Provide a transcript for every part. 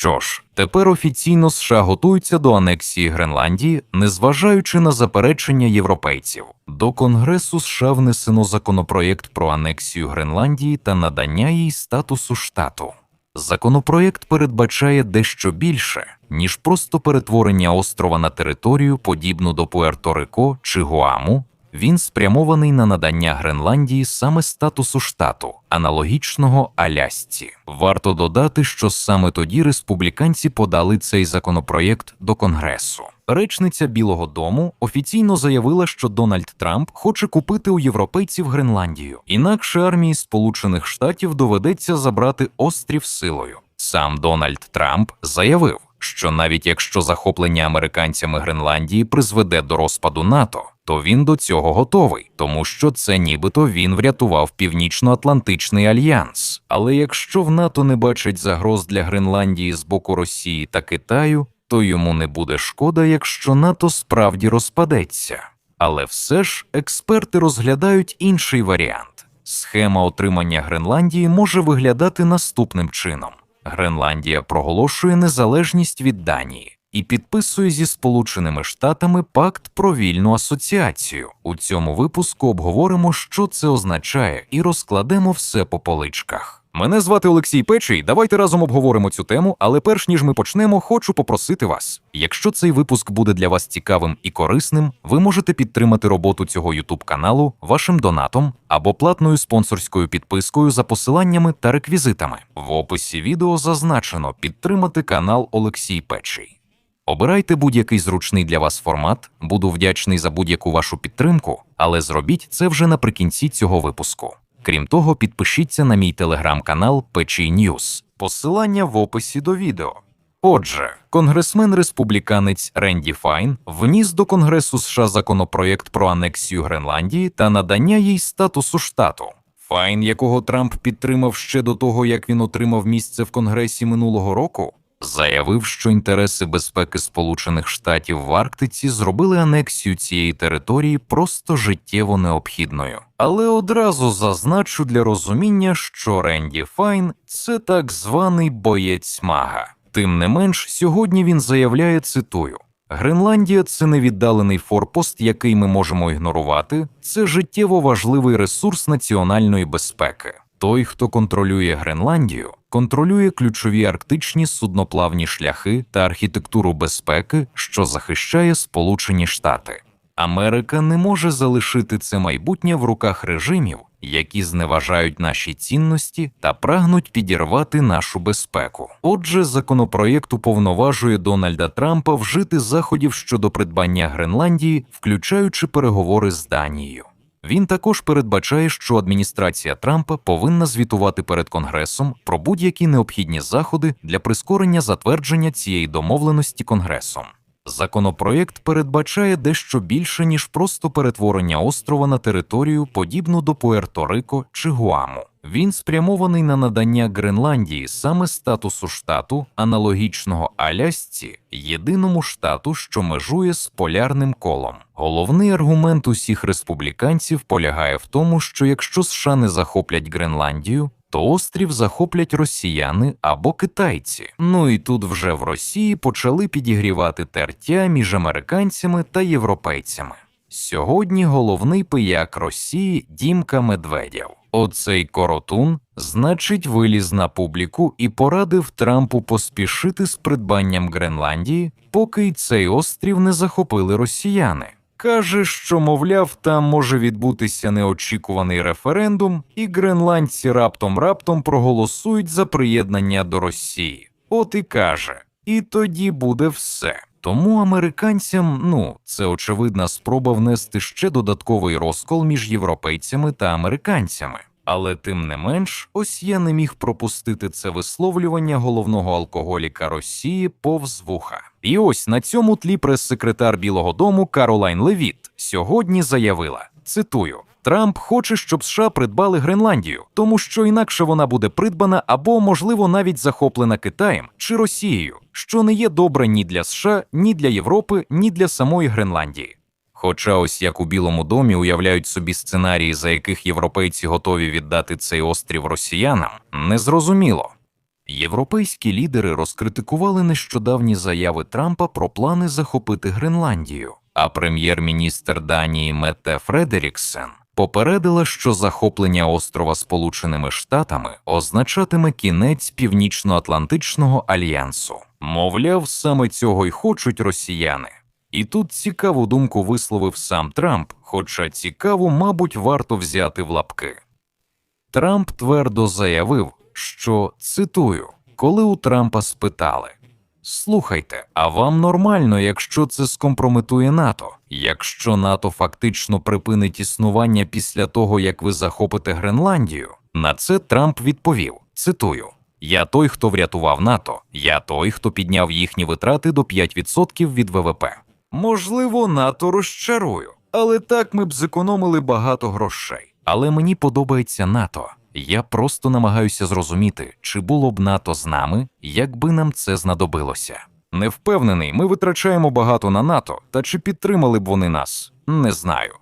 Що ж, тепер офіційно США готуються до анексії Гренландії, незважаючи на заперечення європейців. До Конгресу США внесено законопроєкт про анексію Гренландії та надання їй статусу штату. Законопроєкт передбачає дещо більше, ніж просто перетворення острова на територію, подібну до Пуерто-Рико чи Гуаму. Він спрямований на надання Гренландії саме статусу штату, аналогічного Алясці. Варто додати, що саме тоді республіканці подали цей законопроєкт до Конгресу. Речниця Білого Дому офіційно заявила, що Дональд Трамп хоче купити у європейців Гренландію, інакше армії Сполучених Штатів доведеться забрати острів силою. Сам Дональд Трамп заявив, що навіть якщо захоплення американцями Гренландії призведе до розпаду НАТО, то він до цього готовий, тому що це нібито він врятував Північно-Атлантичний альянс. Але якщо в НАТО не бачать загроз для Гренландії з боку Росії та Китаю, то йому не буде шкода, якщо НАТО справді розпадеться. Але все ж експерти розглядають інший варіант. Схема отримання Гренландії може виглядати наступним чином: Гренландія проголошує незалежність від Данії і підписує зі Сполученими Штатами пакт про вільну асоціацію. У цьому випуску обговоримо, що це означає, і розкладемо все по поличках. Мене звати Олексій Печий. Давайте разом обговоримо цю тему. Але перш ніж ми почнемо, хочу попросити вас. Якщо цей випуск буде для вас цікавим і корисним, ви можете підтримати роботу цього YouTube каналу вашим донатом або платною спонсорською підпискою за посиланнями та реквізитами. В описі відео зазначено підтримати канал Олексій Печий. Обирайте будь-який зручний для вас формат. Буду вдячний за будь-яку вашу підтримку, але зробіть це вже наприкінці цього випуску. Крім того, підпишіться на мій телеграм-канал Печій Ньюс. Посилання в описі до відео. Отже, конгресмен-республіканець Ренді Файн вніс до Конгресу США законопроєкт про анексію Гренландії та надання їй статусу штату. Файн, якого Трамп підтримав ще до того, як він отримав місце в Конгресі минулого року, заявив, що інтереси безпеки Сполучених Штатів в Арктиці зробили анексію цієї території просто життєво необхідною. Але одразу зазначу для розуміння, що Ренді Файн це так званий боєць мага. Тим не менш, сьогодні він заявляє, цитую. Гренландія це невіддалений форпост, який ми можемо ігнорувати. Це життєво важливий ресурс національної безпеки. Той, хто контролює Гренландію, контролює ключові арктичні судноплавні шляхи та архітектуру безпеки, що захищає Сполучені Штати. Америка не може залишити це майбутнє в руках режимів, які зневажають наші цінності та прагнуть підірвати нашу безпеку. Отже, законопроєкт уповноважує Дональда Трампа вжити заходів щодо придбання Гренландії, включаючи переговори з Данією. Він також передбачає, що адміністрація Трампа повинна звітувати перед Конгресом про будь-які необхідні заходи для прискорення затвердження цієї домовленості Конгресом. Законопроєкт передбачає дещо більше, ніж просто перетворення острова на територію, подібну до Пуерто-Рико чи Гуаму. Він спрямований на надання Гренландії саме статусу штату, аналогічного Алясці, єдиному штату, що межує з полярним колом. Головний аргумент усіх республіканців полягає в тому, що якщо США не захоплять Гренландію, то острів захоплять росіяни або китайці. Ну і тут вже в Росії почали підігрівати тертя між американцями та європейцями. Сьогодні головний пияк Росії Дімка Медведєв. Оцей коротун, значить, виліз на публіку і порадив Трампу поспішити з придбанням Гренландії, поки й цей острів не захопили росіяни. Каже, що, мовляв, там може відбутися неочікуваний референдум, і гренландці раптом-раптом проголосують за приєднання до Росії. От і каже, і тоді буде все. Тому американцям, ну, це очевидна спроба внести ще додатковий розкол між європейцями та американцями. Але тим не менш, ось я не міг пропустити це висловлювання головного алкоголіка Росії повз вуха. І ось на цьому тлі прес-секретар Білого Дому Каролайн Левіт сьогодні заявила: цитую. Трамп хоче, щоб США придбали Гренландію, тому що інакше вона буде придбана або, можливо, навіть захоплена Китаєм чи Росією, що не є добре ні для США, ні для Європи, ні для самої Гренландії. Хоча ось як у Білому домі уявляють собі сценарії, за яких європейці готові віддати цей острів росіянам, незрозуміло. Європейські лідери розкритикували нещодавні заяви Трампа про плани захопити Гренландію, а прем'єр-міністр Данії Метте Фредеріксен попередила, що захоплення острова Сполученими Штатами означатиме кінець Північно-Атлантичного альянсу. Мовляв, саме цього й хочуть росіяни. І тут цікаву думку висловив сам Трамп, хоча цікаву, мабуть, варто взяти в лапки. Трамп твердо заявив, що цитую, коли у Трампа спитали: Слухайте, а вам нормально, якщо це скомпрометує НАТО? Якщо НАТО фактично припинить існування після того, як ви захопите Гренландію? На це Трамп відповів: цитую. Я той, хто врятував НАТО, я той, хто підняв їхні витрати до 5% від ВВП. Можливо, НАТО розчарую, але так ми б зекономили багато грошей. Але мені подобається НАТО. Я просто намагаюся зрозуміти, чи було б НАТО з нами, якби нам це знадобилося. Не впевнений, ми витрачаємо багато на НАТО, та чи підтримали б вони нас? Не знаю.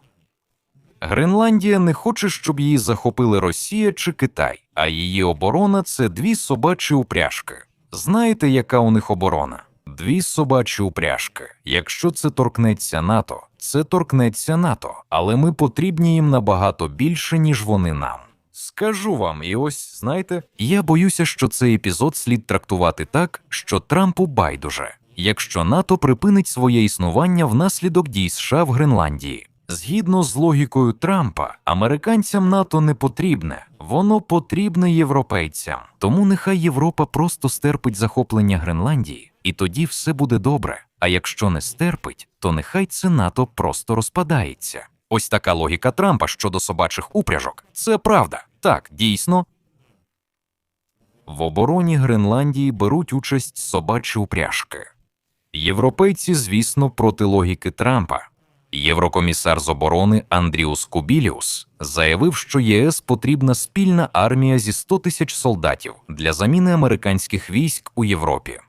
Гренландія не хоче, щоб її захопили Росія чи Китай, а її оборона це дві собачі упряжки. Знаєте, яка у них оборона? Дві собачі упряжки. Якщо це торкнеться НАТО, це торкнеться НАТО, але ми потрібні їм набагато більше, ніж вони нам. Скажу вам, і ось знаєте, я боюся, що цей епізод слід трактувати так, що Трампу байдуже, якщо НАТО припинить своє існування внаслідок дій США в Гренландії. Згідно з логікою Трампа, американцям НАТО не потрібне, воно потрібне європейцям. Тому нехай Європа просто стерпить захоплення Гренландії, і тоді все буде добре. А якщо не стерпить, то нехай це НАТО просто розпадається. Ось така логіка Трампа щодо собачих упряжок. Це правда. Так, дійсно. В обороні Гренландії беруть участь собачі упряжки. Європейці, звісно, проти логіки Трампа. Єврокомісар з оборони Андріус Кубіліус заявив, що ЄС потрібна спільна армія зі 100 тисяч солдатів для заміни американських військ у Європі.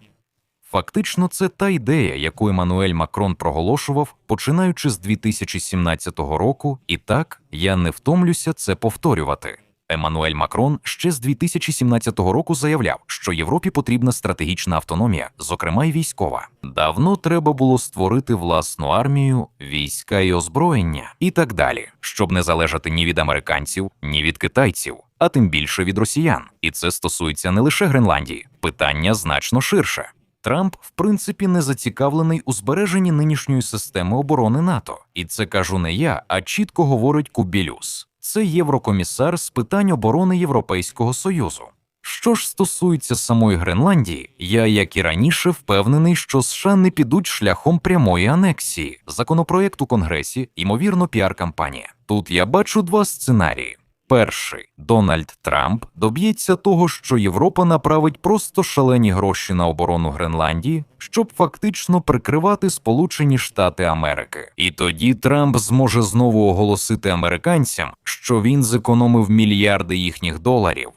Фактично, це та ідея, яку Еммануель Макрон проголошував, починаючи з 2017 року, і так я не втомлюся це повторювати. Еммануель Макрон ще з 2017 року заявляв, що Європі потрібна стратегічна автономія, зокрема й військова. Давно треба було створити власну армію, війська і озброєння і так далі, щоб не залежати ні від американців, ні від китайців, а тим більше від росіян. І це стосується не лише Гренландії, питання значно ширше. Трамп, в принципі, не зацікавлений у збереженні нинішньої системи оборони НАТО, і це кажу не я, а чітко говорить Кубілюс. Це єврокомісар з питань оборони Європейського Союзу. Що ж стосується самої Гренландії, я, як і раніше, впевнений, що США не підуть шляхом прямої анексії. Законопроект у Конгресі, ймовірно, піар-кампанія. Тут я бачу два сценарії. Перший Дональд Трамп доб'ється того, що Європа направить просто шалені гроші на оборону Гренландії, щоб фактично прикривати Сполучені Штати Америки. І тоді Трамп зможе знову оголосити американцям, що він зекономив мільярди їхніх доларів.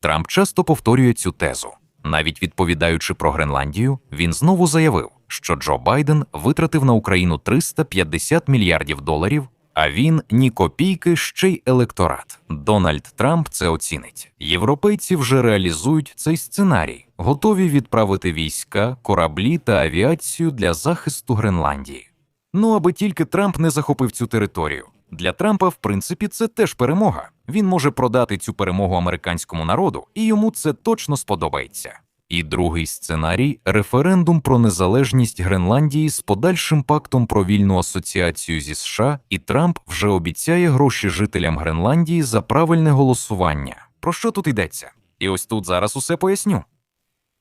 Трамп часто повторює цю тезу. Навіть відповідаючи про Гренландію, він знову заявив, що Джо Байден витратив на Україну 350 мільярдів доларів. А він ні копійки ще й електорат. Дональд Трамп це оцінить. Європейці вже реалізують цей сценарій, готові відправити війська, кораблі та авіацію для захисту Гренландії. Ну аби тільки Трамп не захопив цю територію. Для Трампа, в принципі, це теж перемога. Він може продати цю перемогу американському народу, і йому це точно сподобається. І другий сценарій референдум про незалежність Гренландії з подальшим пактом про вільну асоціацію зі США, і Трамп вже обіцяє гроші жителям Гренландії за правильне голосування. Про що тут йдеться? І ось тут зараз усе поясню.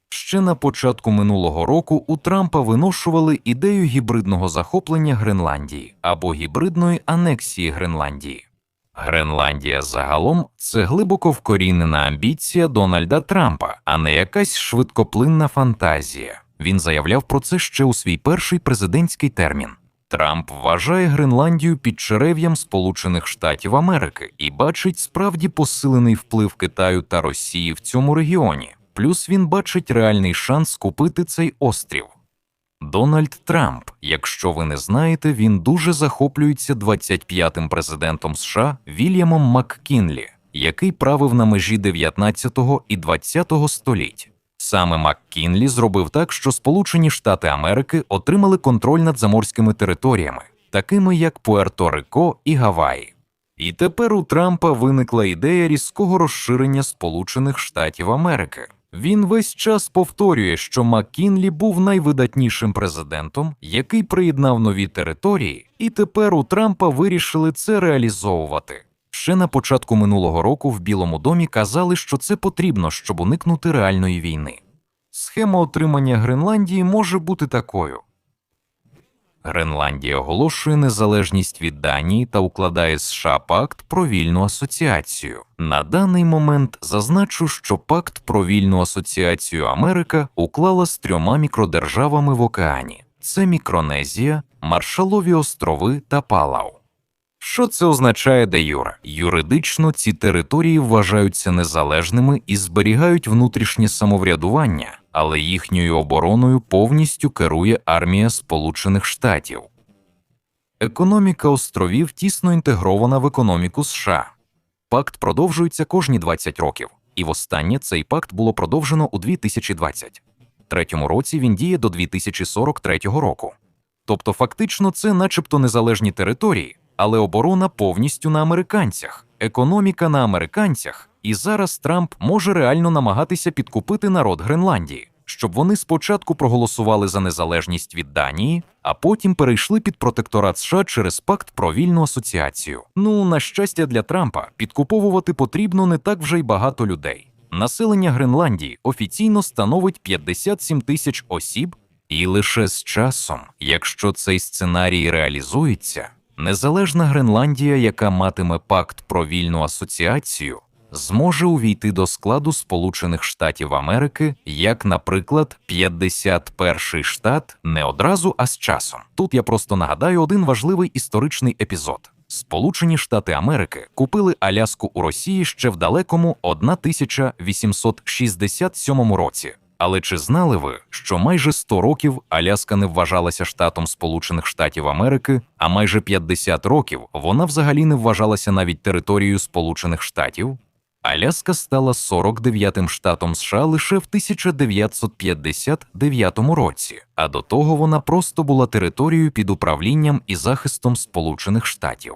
Ще на початку минулого року у Трампа виношували ідею гібридного захоплення Гренландії або гібридної анексії Гренландії. Гренландія загалом це глибоко вкорінена амбіція Дональда Трампа, а не якась швидкоплинна фантазія. Він заявляв про це ще у свій перший президентський термін. Трамп вважає Гренландію підчерев'ям Сполучених Штатів Америки і бачить справді посилений вплив Китаю та Росії в цьому регіоні. Плюс він бачить реальний шанс купити цей острів. Дональд Трамп, якщо ви не знаєте, він дуже захоплюється 25-м президентом США Вільямом Маккінлі, який правив на межі 19-го і 20 століть. Саме МакКінлі зробив так, що Сполучені Штати Америки отримали контроль над заморськими територіями, такими як Пуерто-Рико і Гаваї. І тепер у Трампа виникла ідея різкого розширення Сполучених Штатів Америки. Він весь час повторює, що Маккінлі був найвидатнішим президентом, який приєднав нові території, і тепер у Трампа вирішили це реалізовувати. Ще на початку минулого року в Білому домі казали, що це потрібно, щоб уникнути реальної війни. Схема отримання Гренландії може бути такою: Гренландія оголошує незалежність від Данії та укладає США пакт про вільну асоціацію. На даний момент зазначу, що пакт про вільну асоціацію Америка уклала з трьома мікродержавами в океані: це Мікронезія, Маршалові острови та Палау. Що це означає де юре? Юридично ці території вважаються незалежними і зберігають внутрішнє самоврядування, але їхньою обороною повністю керує армія Сполучених Штатів. Економіка островів тісно інтегрована в економіку США. Пакт продовжується кожні 20 років, і востаннє цей пакт було продовжено у 2023 році. Він діє до 2043 року. Тобто, фактично, це, начебто, незалежні території, але оборона повністю на американцях, економіка на американцях, і зараз Трамп може реально намагатися підкупити народ Гренландії, щоб вони спочатку проголосували за незалежність від Данії, а потім перейшли під протекторат США через пакт про вільну асоціацію. Ну, на щастя для Трампа, підкуповувати потрібно не так вже й багато людей. Населення Гренландії офіційно становить 57 тисяч осіб, і лише з часом, якщо цей сценарій реалізується, незалежна Гренландія, яка матиме пакт про вільну асоціацію, зможе увійти до складу Сполучених Штатів Америки, як, наприклад, 51-й штат не одразу, а з часом. Тут я просто нагадаю один важливий історичний епізод. Сполучені Штати Америки купили Аляску у Росії ще в далекому 1867 році. Але чи знали ви, що майже 100 років Аляска не вважалася штатом Сполучених Штатів Америки, а майже 50 років вона взагалі не вважалася навіть територією Сполучених Штатів? Аляска стала 49-м штатом США лише в 1959 році, а до того вона просто була територією під управлінням і захистом Сполучених Штатів.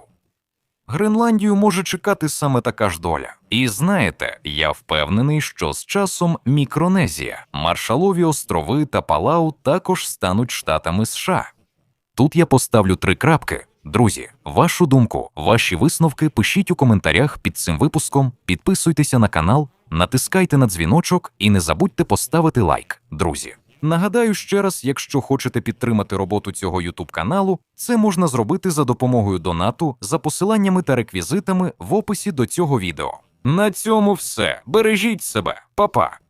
Гренландію може чекати саме така ж доля. І знаєте, я впевнений, що з часом Мікронезія, Маршалові острови та Палау також стануть штатами США. Тут я поставлю три крапки. Друзі, вашу думку, ваші висновки пишіть у коментарях під цим випуском, підписуйтеся на канал, натискайте на дзвіночок і не забудьте поставити лайк, друзі. Нагадаю ще раз, якщо хочете підтримати роботу цього YouTube каналу, це можна зробити за допомогою донату за посиланнями та реквізитами в описі до цього відео. На цьому все. Бережіть себе, Па-па!